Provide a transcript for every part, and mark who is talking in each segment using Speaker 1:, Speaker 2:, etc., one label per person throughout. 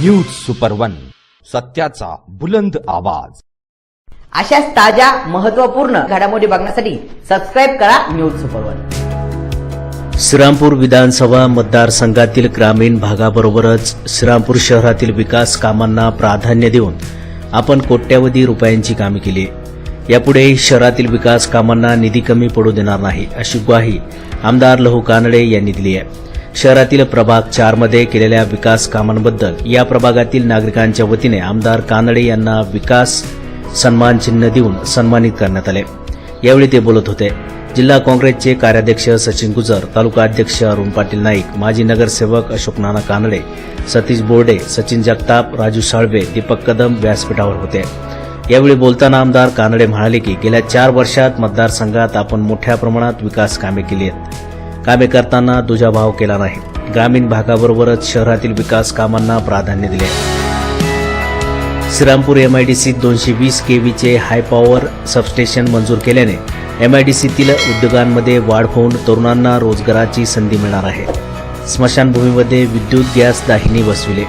Speaker 1: News super one सत्याचा बुलंद आवाज.
Speaker 2: अशाच ताज्या महत्त्वपूर्ण घडामोडी बघण्यासाठी सबस्क्राईब करा न्यूज सुपर वन
Speaker 3: श्रीरामपूर विधानसभा मतदारसंघातील ग्रामीण भागाबरोबरच श्रीरामपूर शहरातील विकास कामांना प्राधान्य देऊन आपण कोट्यवधी रुपयांची कामे केली. यापुढे शहरातील विकास कामांना निधी कमी पडू देणार नाही अशी ग्वाही आमदार लहू कानडे यांनी दिली आहे. शहरातील प्रभाग चारमध्ये केलेल्या विकास कामांबद्दल या प्रभागातील नागरिकांच्या वतीने आमदार कानडे यांना विकास सन्मान चिन्ह देऊन सन्मानित करण्यात आले. यावेळी ते बोलत होते. जिल्हा काँग्रेसचे कार्याध्यक्ष सचिन गुजर तालुका अध्यक्ष अरुण पाटील नाईक माजी नगरसेवक अशोक नाना कानडे सतीश बोर्डे सचिन जगताप राजू साळवे दीपक कदम व्यासपीठावर होते. यावेळी बोलताना आमदार कानडे म्हणाले की गेल्या चार वर्षात मतदारसंघात आपण मोठ्या प्रमाणात विकास कामे केली आहेत. कामे करताना दुजाभाव केला नाही. ग्रामीण भागाबरोबरच शहरातील विकास कामांना प्राधान्य दिले. श्रीरामपूर एम आय डी सीत दोनशे वीस के व्हीचे हाय पॉवर सबस्टेशन मंजूर केल्याने एम आय डी सीतील उद्योगांमध्ये वाढ होऊन तरुणांना रोजगाराची संधी मिळणार आहे. स्मशानभूमीमध्ये विद्युत गॅस दाहिनी बसविले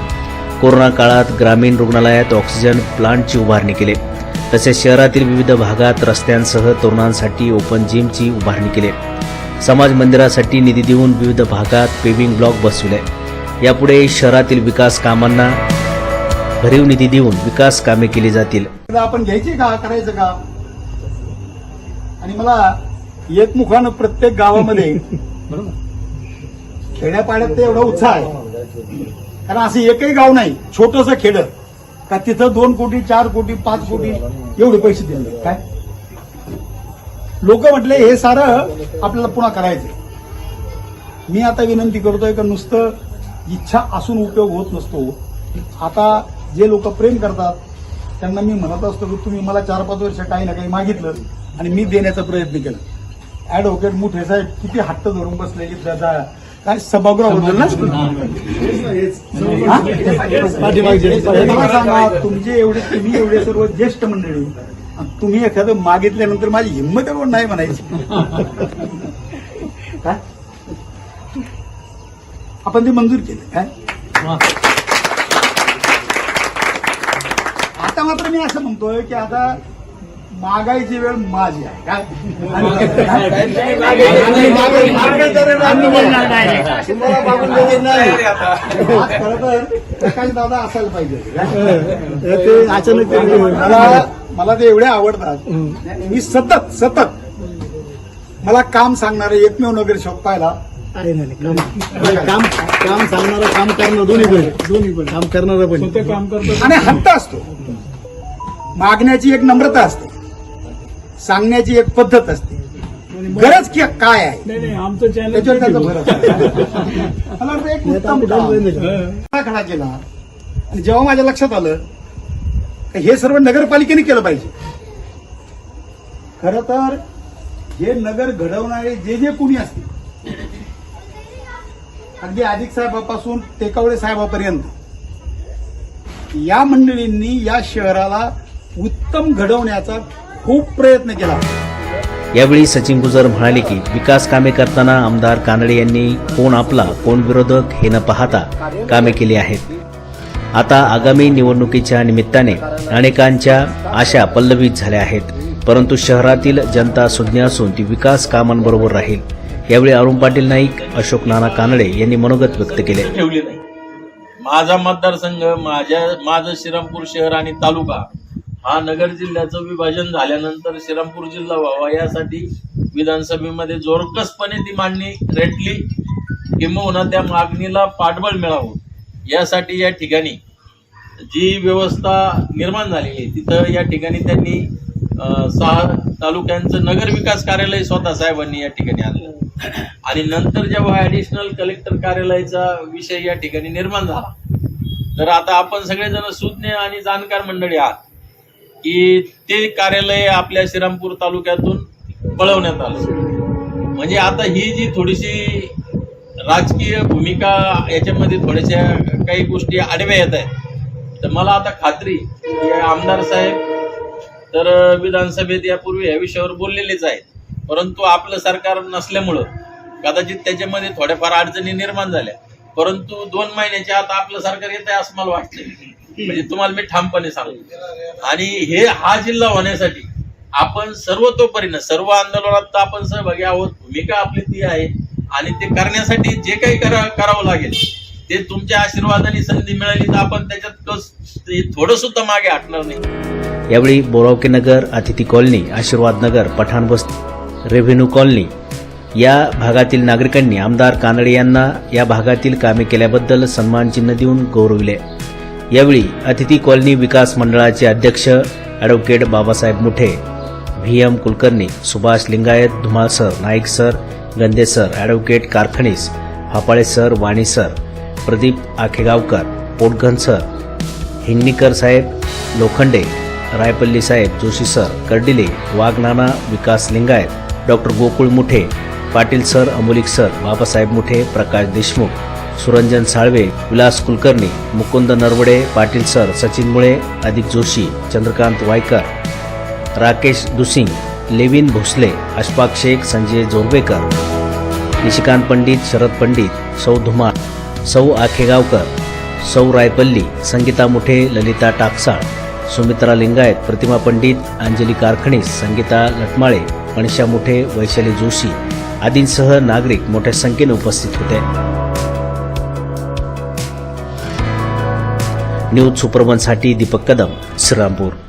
Speaker 3: कोरोना काळात ग्रामीण रुग्णालयात ऑक्सिजन प्लांटची उभारणी केली. तसेच शहरातील विविध भागात रस्त्यांसह तरुणांसाठी ओपन जिमची उभारणी केली. समाज मंदिरासाठी निधी देऊन विविध भागात पेव्हिंग ब्लॉक बसविले. यापुढे शहरातील विकास कामांना भरीव निधी देऊन विकास कामे केली जातील.
Speaker 4: आपण घ्यायची का? करायचं का? आणि मला एकमुखानं प्रत्येक गावामध्ये खेड्यापाड्यात ते एवढा उत्साह आहे. कारण असं एकही गाव नाही छोटस खेड. का तिथं दोन कोटी चार कोटी पाच कोटी एवढे पैसे दिले काय? लोक म्हटले हे सारं आपल्याला पुन्हा करायचं मी आता विनंती करतोय का नुसतं इच्छा असून उपयोग होत नसतो. आता जे लोक प्रेम करतात त्यांना मी म्हणत असतो की तुम्ही मला चार पाच वर्ष काही ना काही मागितलं आणि मी देण्याचा प्रयत्न केला. ऍडव्होकेट मुठे साहेब किती हट्ट धरून बसलेली त्याचा काय सभागृह होतं ना? हा? तुमचे एवढे तुम्ही एवढे सर्व ज्येष्ठ मंडळी. तुम्ही एखादं मागितल्यानंतर माझी हिंमत एवढं नाही म्हणायची. काय आपण ते मंजूर केलं काय? आता मात्र मी असं म्हणतोय की आता मागायची वेळ माझी आहे काय? खरं तर प्रकाश दादा असायला पाहिजे अचानक मला ते एवढे आवडतात. मी सतत सतत मला काम सांगणारे एकमेव नगरसेवक पाहिला.
Speaker 5: काम काम सांगणारं काम करणं दोन्ही पण दोन्ही पण. काम करणारं पण काम करतो.
Speaker 4: आणि हट्ट असतो. मागण्याची एक नम्रता असते. सांगण्याची एक पद्धत असते. गरज की काय आहे?
Speaker 5: नाही नाही आमचं चॅनल
Speaker 4: त्याच्यावर त्याचा भर असतो. मला वाटतं एक उत्तम काम. खडा केला. आणि जेव्हा माझ्या लक्षात आलं तर हे सर्व नगरपालिकेने केलं पाहिजे. खर तर हे नगर घडवणारे जे जे कुणी असतील अगदी अधिक साहेबापासून टेकावळे साहेबापर्यंत या मंडळींनी या शहराला उत्तम घडवण्याचा खूप प्रयत्न केला.
Speaker 3: यावेळी सचिन गुजर म्हणाले की विकास कामे करताना आमदार कानडे यांनी कोण आपला कोण विरोधक हे न पाहता कामे केली आहेत. आता आगामी निवडणुकीच्या निमित्ताने अनेकांच्या आशा पल्लवित झाल्या आहेत. परंतु शहरातील जनता सुज्ञ असून ती विकास कामांबरोबर राहील. यावेळी अरुण पाटील नाईक अशोक नाना कानडे यांनी मनोगत व्यक्त केले.
Speaker 6: ठेवले नाही. माझा मतदारसंघ माझ्या माझं श्रीरामपूर शहर आणि तालुका हा नगर जिल्ह्याचं विभाजन झाल्यानंतर श्रीरामपूर जिल्हा व्हावा यासाठी विधानसभेमध्ये जोरकसपणे ती मांडणी रेटली किंबहुना त्या मागणीला पाठबळ मिळावं. यासाठी या ठिकाणी जी व्यवस्था निर्माण झालेली आहे तिथं या ठिकाणी त्यांनी सहा तालुक्यांचं नगर विकास कार्यालय स्वतः साहेबांनी या ठिकाणी आणलं. आणि नंतर जेव्हा ॲडिशनल कलेक्टर कार्यालयाचा विषय या ठिकाणी निर्माण झाला तर आता आपण सगळेजण सुज्ञ आणि जाणकार मंडळी आहात की ते कार्यालय आपल्या श्रीरामपूर तालुक्यातून पळवण्यात आलं. म्हणजे आता ही जी थोडीशी राजकीय भूमिका याच्यामध्ये थोड्याशा काही गोष्टी आडव्या येत आहेत. तर मला आता खात्री आमदार साहेब तर विधानसभेत यापूर्वी या विषयावर बोललेलेच आहेत. परंतु आपलं सरकार नसल्यामुळं कदाचित त्याच्यामध्ये थोड्याफार अडचणी निर्माण झाल्या. परंतु दोन महिन्याच्या आत आपलं सरकार येत आहे असं मला वाटतंय. म्हणजे तुम्हाला मी ठामपणे सांगतो. आणि हे हा जिल्हा होण्यासाठी आपण सर्वतोपरीनं सर्व आंदोलनात तर आपण सहभागी आहोत. भूमिका आपली ती आहे. आणि ते करण्यासाठी जे काही करा करावं लागेल ते तुमच्या आशीर्वादाने संधी मिळाली तर आपण त्याच्यात थोडं सुद्धा मागे हटणार नाही.
Speaker 3: यावेळी Boravke Nagar Atithi colony Ashirwad Nagar Pathan Basti revenue colony या भागातील नागरिकांनी आमदार कानडे यांना या भागातील कामे केल्याबद्दल सन्मानचिन्ह देऊन गौरविले. यावेळी अतिथी कॉलनी विकास मंडळाचे अध्यक्ष advocate Babasaheb Muthe V M Kulkarni Subhash Lingayat Dhumal sir Naik sir Gande sir advocate Karkhanis Hapale sir Wani sir Pradeep Akhegaonkar Potghan sir Hinganikar साहेब लोखंडे रायपल्ली साहेब Joshi sir Kardile Waghnana Vikas Lingayat doctor Gokul Muthe Patil sir Amolik sir Babasaheb Muthe Prakash Deshmukh Suranjan Salve Vilas Kulkarni Mukund Narwade Patil sir Sachin Mule अधिक Joshi Chandrakant Waykar Rakesh Dusing Lewin Bhosale Ashfaq Shaikh Sanjay Jorvekar. Nishikant Pandit Sharad Pandit सौ धुमाळ सौ आखेगावकर सौ रायपल्ली संगीता मुठे ललिता टाकसाळ सुमित्रा लिंगायत प्रतिमा पंडित अंजली कारखणीस संगीता लटमाळे मणिषा मुठे वैशाली जोशी आदींसह नागरिक मोठ्या संख्येने उपस्थित होते. न्यूज सुपरवनसाठी दीपक कदम श्रीरामपूर.